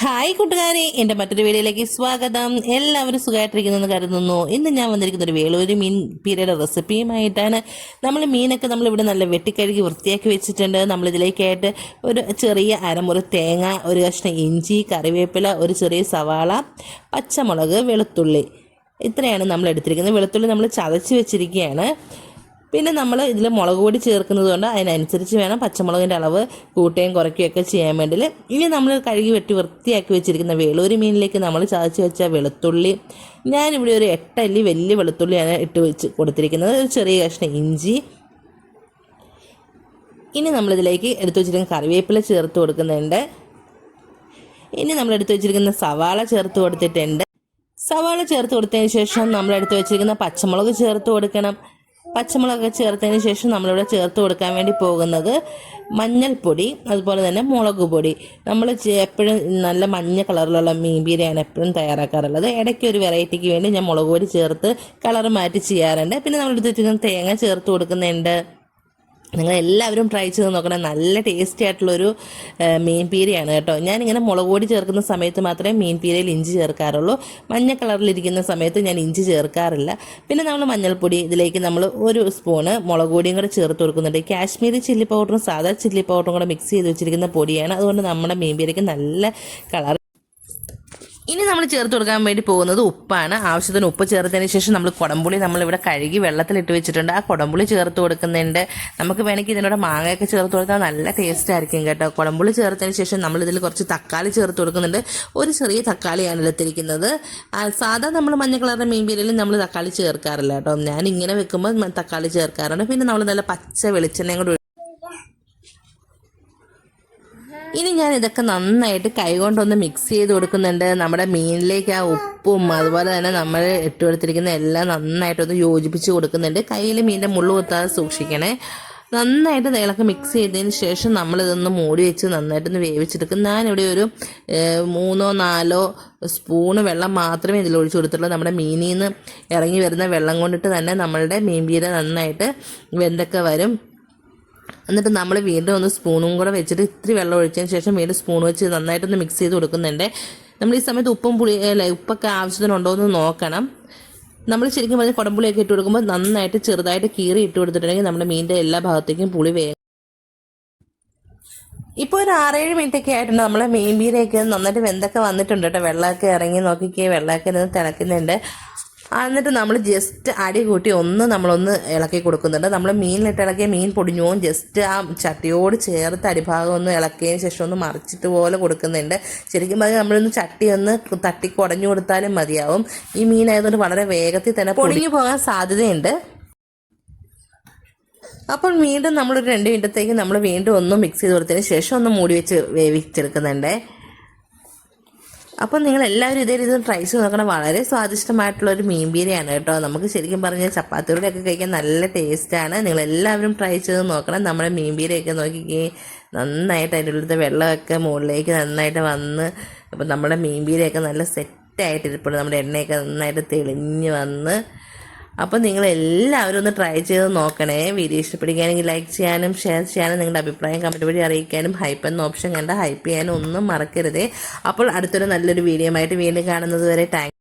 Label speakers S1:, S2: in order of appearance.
S1: Hi കൂട്ടുകാരെ എന്റെ മറ്റൊരു വീഡിയോയിലേക്ക് സ്വാഗതം. എല്ലാവരും സുഖമായിട്ടിരിക്കുന്നെന്ന് കരുതുന്നു. ഇന്ന് ഞാൻ വന്നിരിക്കുന്ന ഒരു വേളൂര് മീൻ പീരയുടെ റെസിപ്പിയുമായിട്ടാണ്. നമ്മൾ മീനൊക്കെ നമ്മളിവിടെ നല്ല വെട്ടിക്കഴുകി വൃത്തിയാക്കി വെച്ചിട്ടുണ്ട്. നമ്മളിതിലേക്കായിട്ട് ഒരു ചെറിയ അരമുറി തേങ്ങ ഒരു കഷ്ണം ഇഞ്ചി കറിവേപ്പില ഒരു ചെറിയ സവാള പച്ചമുളക് വെളുത്തുള്ളി. ഇത്രയാണ് നമ്മൾ എടുത്തിരിക്കുന്നത്. വെളുത്തുള്ളി നമ്മൾ ചതച്ച് വെച്ചിരിക്കുകയാണ്. പിന്നെ നമ്മൾ ഇതിൽ മുളക് പൊടി ചേർക്കുന്നത് കൊണ്ട് അതിനനുസരിച്ച് വേണം പച്ചമുളകിന്റെ അളവ് കൂട്ടുകയും കുറയ്ക്കുകയും ഒക്കെ ചെയ്യാൻ വേണ്ടി ഇനി നമ്മൾ കഴുകി വെട്ടി വൃത്തിയാക്കി വെച്ചിരിക്കുന്ന വേളൂരി മീനിലേക്ക് നമ്മൾ ചതച്ച് വെച്ച വെളുത്തുള്ളി. ഞാനിവിടെ ഒരു എട്ടല്ലി വലിയ വെളുത്തുള്ളിയാണ് ഇട്ട് വെച്ച് കൊടുത്തിരിക്കുന്നത്. ഒരു ചെറിയ കഷ്ണം ഇഞ്ചി. ഇനി നമ്മളിതിലേക്ക് എടുത്തു വെച്ചിരിക്കുന്ന കറിവേപ്പില ചേർത്ത് കൊടുക്കുന്നുണ്ട്. ഇനി നമ്മൾ എടുത്തു വെച്ചിരിക്കുന്ന സവാള ചേർത്ത് കൊടുത്തിട്ടുണ്ട്. സവാള ചേർത്ത് കൊടുത്തതിന് ശേഷം നമ്മൾ എടുത്തു വെച്ചിരിക്കുന്ന പച്ചമുളക് ചേർത്ത് കൊടുക്കണം. പച്ചമുളകൊക്കെ ചേർത്തതിന് ശേഷം നമ്മളിവിടെ ചേർത്ത് കൊടുക്കാൻ വേണ്ടി പോകുന്നത് മഞ്ഞൾപ്പൊടി അതുപോലെ തന്നെ മുളക് പൊടി. നമ്മൾ എപ്പോഴും നല്ല മഞ്ഞ കളറിലുള്ള മീൻ ബിരിയാണി എപ്പോഴും തയ്യാറാക്കാറുള്ളത്. ഇടയ്ക്ക് ഒരു വെറൈറ്റിക്ക് വേണ്ടി ഞാൻ മുളക് പൊടി ചേർത്ത് കളർ മാറ്റി ചെയ്യാറുണ്ട്. പിന്നെ നമ്മൾ എടുത്ത് തേങ്ങ ചേർത്ത് കൊടുക്കുന്നുണ്ട്. നിങ്ങൾ എല്ലാവരും ട്രൈ ചെയ്ത് നോക്കണം. നല്ല ടേസ്റ്റി ആയിട്ടുള്ളൊരു മീൻ പീരയാണ് കേട്ടോ. ഞാനിങ്ങനെ മുളക് പൊടി ചേർക്കുന്ന സമയത്ത് മാത്രമേ മീൻ പീരയിൽ ഇഞ്ചി ചേർക്കാറുള്ളൂ. മഞ്ഞ കളറിലിരിക്കുന്ന സമയത്ത് ഞാൻ ഇഞ്ചി ചേർക്കാറില്ല. പിന്നെ നമ്മൾ മഞ്ഞൾപ്പൊടി ഇതിലേക്ക് നമ്മൾ ഒരു സ്പൂണ് മുളക് പൊടിയും കൂടെ ചേർത്ത് കൊടുക്കുന്നുണ്ട്. കാശ്മീരി ചില്ലി പൗഡറും സാധാ ചില്ലി പൗഡറും കൂടെ മിക്സ് ചെയ്ത് വെച്ചിരിക്കുന്ന പൊടിയാണ്. അതുകൊണ്ട് നമ്മുടെ മീൻ പീരയ്ക്ക് നല്ല കളർ ഇനി നമ്മൾ ചേർത്ത് കൊടുക്കാൻ വേണ്ടി പോകുന്നത് ഉപ്പാണ്. ആവശ്യത്തിന് ഉപ്പ് ചേർത്തതിന് ശേഷം നമ്മൾ കുടംപുളി നമ്മളിവിടെ കഴുകി വെള്ളത്തിലിട്ട് വെച്ചിട്ടുണ്ട്. ആ കുടംപുളി ചേർത്ത് കൊടുക്കുന്നുണ്ട്. നമുക്ക് വേണമെങ്കിൽ ഇതിനോട് മാങ്ങയൊക്കെ ചേർത്ത് കൊടുത്താൽ നല്ല ടേസ്റ്റ് ആയിരിക്കും കേട്ടോ. കുടംപുളി ചേർത്തതിന് ശേഷം നമ്മൾ ഇതിൽ കുറച്ച് തക്കാളി ചേർത്ത് കൊടുക്കുന്നുണ്ട്. ഒരു ചെറിയ തക്കാളിയാണ് എടുത്തിരിക്കുന്നത്. സാധാ നമ്മൾ മഞ്ഞ കളറിന്റെ മീൻ ബിരിയാണിയിൽ നമ്മൾ തക്കാളി ചേർക്കാറില്ല കേട്ടോ. ഞാൻ ഇങ്ങനെ വെക്കുമ്പോൾ തക്കാളി ചേർക്കാറുണ്ട്. പിന്നെ നമ്മൾ നല്ല പച്ച വെളിച്ചെണ്ണയും കൂടി ഇനി ഞാൻ ഇതൊക്കെ നന്നായിട്ട് കൈകൊണ്ടൊന്ന് മിക്സ് ചെയ്ത് കൊടുക്കുന്നുണ്ട്. നമ്മുടെ മീനിലേക്ക് ആ ഉപ്പും അതുപോലെ തന്നെ നമ്മൾ ഇട്ട് കൊടുത്തിരിക്കുന്ന എല്ലാം നന്നായിട്ടൊന്ന് യോജിപ്പിച്ച് കൊടുക്കുന്നുണ്ട്. കയ്യിൽ മീനിന്റെ മുള്ളു കുത്താതെ സൂക്ഷിക്കണേ. നന്നായിട്ട് ഇളക്കി മിക്സ് ചെയ്തതിന് ശേഷം നമ്മളിതൊന്ന് മൂടി വെച്ച് നന്നായിട്ടൊന്ന് വേവിച്ചെടുക്കും. ഞാനിവിടെ ഒരു മൂന്നോ നാലോ സ്പൂണ് വെള്ളം മാത്രമേ ഇതിൽ ഒഴിച്ചു കൊടുത്തുള്ളൂ നമ്മുടെ മീനിൽ നിന്ന് ഇറങ്ങി വരുന്ന വെള്ളം കൊണ്ടിട്ട് തന്നെ നമ്മളുടെ മീൻ പീര നന്നായിട്ട് വെന്തൊക്കെ വരും. എന്നിട്ട് നമ്മൾ വീണ്ടും ഒന്ന് സ്പൂണും കൂടെ വെച്ചിട്ട് ഇത്തിരി വെള്ളം ഒഴിച്ചതിന് ശേഷം വീണ്ടും സ്പൂൺ വെച്ച് നന്നായിട്ടൊന്ന് മിക്സ് ചെയ്ത് കൊടുക്കുന്നുണ്ട്. നമ്മൾ ഈ സമയത്ത് ഉപ്പും പുളി അല്ല ഉപ്പൊക്കെ ആവശ്യത്തിനുണ്ടോ എന്ന് നോക്കണം. നമ്മൾ ശരിക്കും പറഞ്ഞാൽ കുടംപുളിയൊക്കെ ഇട്ട് കൊടുക്കുമ്പോൾ നന്നായിട്ട് ചെറുതായിട്ട് കീറി ഇട്ട് കൊടുത്തിട്ടുണ്ടെങ്കിൽ നമ്മുടെ മീനിന്റെ എല്ലാ ഭാഗത്തേക്കും പുളി വേ ഇപ്പോൾ ഒരു ആറേഴ് മിനിറ്റ് ഒക്കെ ആയിട്ടുണ്ട്. നമ്മളെ മീൻ ബീരയൊക്കെ നന്നായിട്ട് വെന്തൊക്കെ വന്നിട്ടുണ്ട് കേട്ടോ. വെള്ളമൊക്കെ ഇറങ്ങി നോക്കിക്കേ വെള്ളമൊക്കെ നിന്ന് തിളക്കുന്നുണ്ട്. എന്നിട്ട് നമ്മൾ ജസ്റ്റ് അടി കൂട്ടി ഒന്ന് നമ്മളൊന്ന് ഇളക്കി കൊടുക്കുന്നുണ്ട്. നമ്മൾ മീനിലിട്ട് ഇളക്കിയ മീൻ പൊടിഞ്ഞു പോകും ജസ്റ്റ് ആ ചട്ടിയോട് ചേർത്ത് അടിഭാഗം ഒന്ന് ഇളക്കിയതിന് ശേഷം ഒന്ന് മറിച്ചിട്ട് പോലെ കൊടുക്കുന്നുണ്ട്. ശരിക്കും പറഞ്ഞാൽ നമ്മളൊന്ന് ചട്ടി ഒന്ന് തട്ടി കുടഞ്ഞു കൊടുത്താലും മതിയാവും. ഈ മീനായതുകൊണ്ട് വളരെ വേഗത്തിൽ തന്നെ പൊടിഞ്ഞു പോകാൻ സാധ്യതയുണ്ട്. അപ്പോൾ വീണ്ടും നമ്മളൊരു രണ്ട് മിനിറ്റത്തേക്ക് നമ്മൾ വീണ്ടും ഒന്ന് മിക്സ് ചെയ്ത് കൊടുത്തതിന് ശേഷം ഒന്ന് മൂടി വെച്ച് വേവിച്ചെടുക്കുന്നുണ്ട്. അപ്പോൾ നിങ്ങൾ എല്ലാവരും ഇതേ രീതിയിൽ ട്രൈ ചെയ്ത് നോക്കണം. വളരെ സ്വാദിഷ്ടമായിട്ടുള്ള ഒരു മീൻ ബിരിയാണ് കേട്ടോ. നമുക്ക് ശരിക്കും പറഞ്ഞാൽ ചപ്പാത്തിയുടെ ഒക്കെ കഴിക്കാൻ നല്ല ടേസ്റ്റാണ് നിങ്ങൾ എല്ലാവരും ട്രൈ ചെയ്ത് നോക്കണം. നമ്മുടെ മീൻ ബീരയൊക്കെ നോക്കിക്കേ. നന്നായിട്ട് അതിന്റെ ഉള്ളിലത്തെ വെള്ളമൊക്കെ മുകളിലേക്ക് നന്നായിട്ട് വന്ന് അപ്പോൾ നമ്മുടെ മീൻ ബീരയൊക്കെ നല്ല സെറ്റായിട്ട് ഇരിപ്പുണ്ട്. നമ്മുടെ എണ്ണയൊക്കെ നന്നായിട്ട് തെളിഞ്ഞ് വന്ന് അപ്പോൾ നിങ്ങൾ എല്ലാവരും ഒന്ന് ട്രൈ ചെയ്ത് നോക്കണേ. വീഡിയോ ഇഷ്ടപ്പെടുകയാണെങ്കിൽ ലൈക്ക് ചെയ്യാനും ഷെയർ ചെയ്യാനും നിങ്ങളുടെ അഭിപ്രായം കമന്റ് വഴി അറിയിക്കാനും ഹൈപ്പ് എന്ന ഓപ്ഷൻ കണ്ട ഹൈപ്പ് ചെയ്യാനും ഒന്നും മറക്കരുതേ. അപ്പോൾ അടുത്തൊരു നല്ലൊരു വീഡിയോ ആയിട്ട് വീണ്ടും കാണുന്നത് വരെ. താങ്ക്